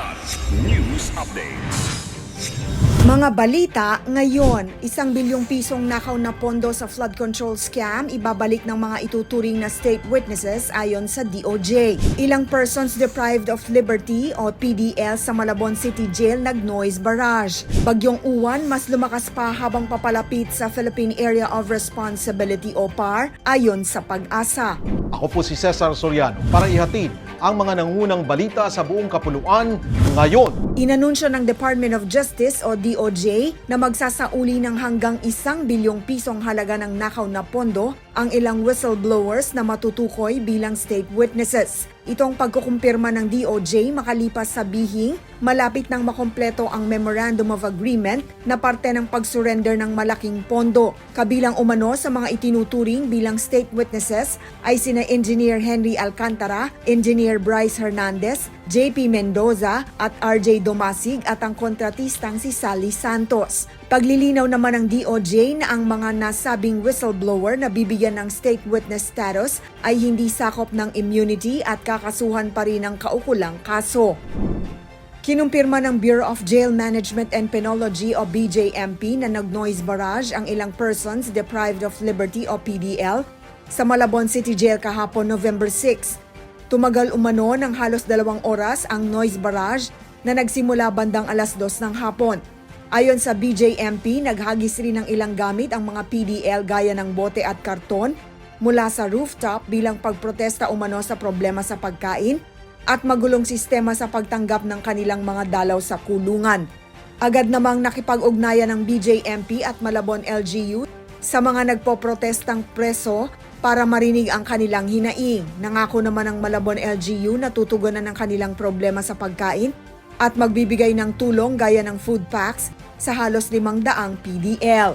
Kidlat News Updates. Mga balita ngayon, isang bilyong pisong nakaw na pondo sa flood control scam ibabalik ng mga ituturing na state witnesses ayon sa DOJ. Ilang persons deprived of liberty o PDL sa Malabon City Jail nag-noise barrage. Bagyong Uwan mas lumakas pa habang papalapit sa Philippine Area of Responsibility o PAR ayon sa pag-asa. Ako po si Cesar Soriano para ihatid ang mga nangunang balita sa buong kapuluan ngayon. Inanunsyo ng Department of Justice o DOJ na magsasauli ng hanggang isang bilyong pisong halaga ng nakaw na pondo ang ilang whistleblowers na matutukoy bilang state witnesses. Itong pagkukumpirma ng DOJ makalipas sa bihing, malapit nang makompleto ang Memorandum of Agreement na parte ng pagsurrender ng malaking pondo. Kabilang umano sa mga itinuturing bilang state witnesses ay sina Engineer Henry Alcantara, Engineer Bryce Hernandez, JP Mendoza at RJ Domasig at ang kontratistang si Sally Santos. Paglilinaw naman ng DOJ na ang mga nasabing whistleblower na bibigyan ng state witness status ay hindi sakop ng immunity at kakasuhan pa rin ng kaukulang kaso. Kinumpirma ng Bureau of Jail Management and Penology o BJMP na nag-noise barrage ang ilang persons deprived of liberty o PDL sa Malabon City Jail kahapon November 6. Tumagal umano ng halos dalawang oras ang noise barrage na nagsimula bandang alas dos ng hapon. Ayon sa BJMP, naghagis rin ng ilang gamit ang mga PDL gaya ng bote at karton mula sa rooftop bilang pagprotesta umano sa problema sa pagkain at magulong sistema sa pagtanggap ng kanilang mga dalaw sa kulungan. Agad namang nakipag-ugnayan ng BJMP at Malabon LGU sa mga nagpoprotestang preso para marinig ang kanilang hinaing. Nangako naman ng Malabon LGU na tutugunan ng kanilang problema sa pagkain at magbibigay ng tulong gaya ng food packs sa halos limang daang PDL.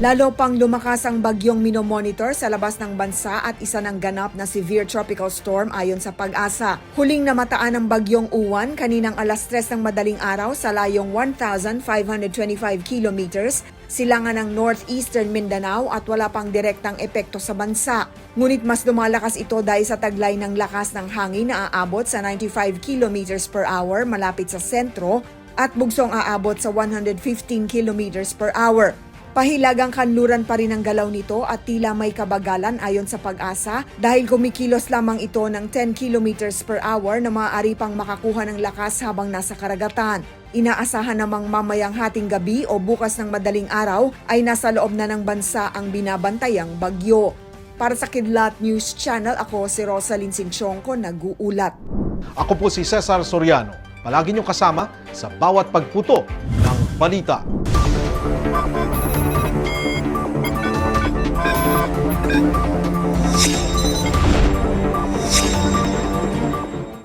Lalo pang lumakas ang bagyong minomonitor sa labas ng bansa at isa ng ganap na severe tropical storm ayon sa pag-asa. Huling namataan ng bagyong Uwan kaninang alas 3 ng madaling araw sa layong 1,525 kilometers silangan ng northeastern Mindanao at wala pang direktang epekto sa bansa. Ngunit mas lumalakas ito dahil sa taglay ng lakas ng hangin na aabot sa 95 kilometers per hour malapit sa sentro at bugsong aabot sa 115 kilometers per hour. Pahilagang kanluran pa rin ang galaw nito at tila may kabagalan ayon sa pag-asa dahil kumikilos lamang ito ng 10 kilometers per hour na maaari pang makakuha ng lakas habang nasa karagatan. Inaasahan namang mamayang hating gabi o bukas ng madaling araw ay nasa loob na ng bansa ang binabantayang bagyo. Para sa Kidlat News Channel, ako si Rosalyn Sinchonko, nag-uulat. Ako po si Cesar Soriano. Palagi niyong kasama sa bawat pagputo ng balita.